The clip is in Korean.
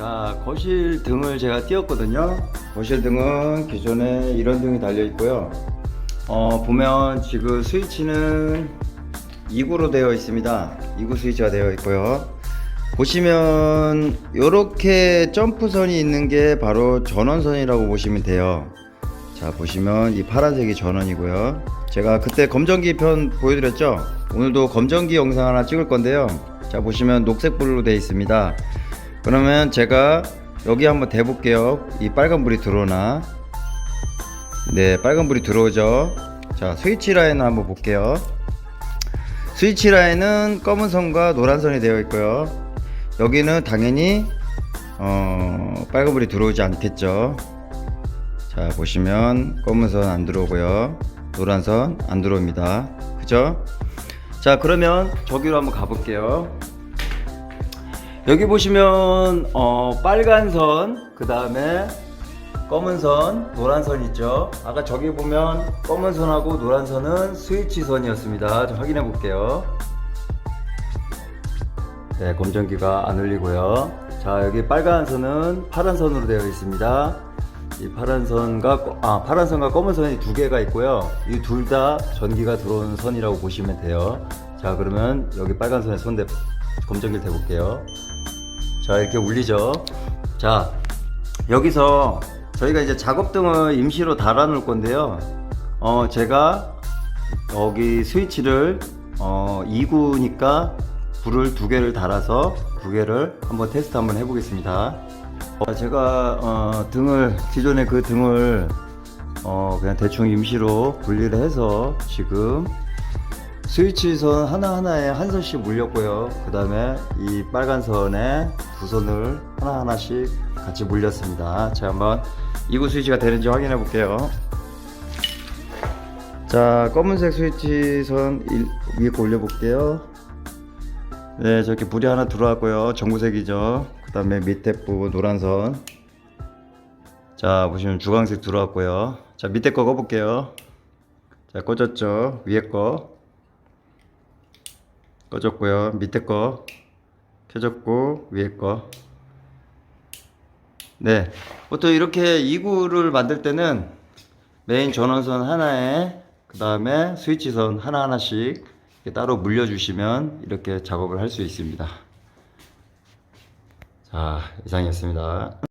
자, 거실 등을 제가 띄웠거든요. 거실 등은 기존에 이런 등이 달려 있고요. 어, 보면 지금 스위치는 2구로 되어 있습니다. 2구 스위치가 되어 있고요. 보시면 이렇게 점프선이 있는 게 바로 전원선이라고 보시면 돼요. 자, 보시면 이 파란색이 전원이고요. 제가 그때 검정기 편 보여드렸죠? 오늘도 검정기 영상 하나 찍을 건데요. 자, 보시면 녹색 불로 되어 있습니다. 그러면 제가 여기 한번 대볼게요. 이 빨간불이 들어오나. 네, 빨간불이 들어오죠. 자, 스위치 라인을 한번 볼게요. 스위치 라인은 검은 선과 노란 선이 되어 있고요. 여기는 당연히 어, 빨간불이 들어오지 않겠죠. 자, 보시면 검은 선 안 들어오고요. 노란 선 안 들어옵니다. 그죠? 자, 그러면 저기로 한번 가볼게요. 여기 보시면 어, 빨간 선, 그 다음에 검은 선, 노란 선 있죠. 아까 저기 보면 검은 선하고 노란 선은 스위치 선이었습니다. 좀 확인해 볼게요. 네, 검정기가 안 울리고요. 자, 여기 빨간 선은 파란 선으로 되어 있습니다. 이 파란 선과 꺼- 아 파란 선과 검은 선이 두 개가 있고요. 이 둘 다 전기가 들어오는 선이라고 보시면 돼요. 자, 그러면 여기 빨간 선에 손대 검정기를 대볼게요. 자, 이렇게 울리죠. 자, 여기서 저희가 이제 작업등을 임시로 달아 놓을 건데요. 어, 제가 여기 스위치를 어, 2구니까 불을 두 개를 달아서 두 개를 한번 테스트 한번 해보겠습니다. 어, 제가 어, 등을 기존에 그 등을 어, 그냥 대충 임시로 분리를 해서 지금 스위치 선 하나하나에 한 선씩 물렸고요. 그 다음에 이 빨간 선에 두 선을 하나하나씩 같이 물렸습니다. 제가 한번 2구 스위치가 되는지 확인해 볼게요. 자, 검은색 스위치 선 일- 위에 거 올려 볼게요. 네, 저렇게 불이 하나 들어왔고요. 전구색이죠. 그 다음에 밑에 부분 노란 선. 자, 보시면 주황색 들어왔고요. 자, 밑에 거 꺼볼게요. 자, 꺼졌죠. 위에 거. 꺼졌고요. 밑에 거. 켜졌고, 위에 거. 네. 보통 이렇게 2구를 만들 때는 메인 전원선 하나에 그 다음에 스위치선 하나하나씩 따로 물려주시면 이렇게 작업을 할 수 있습니다. 자, 이상이었습니다.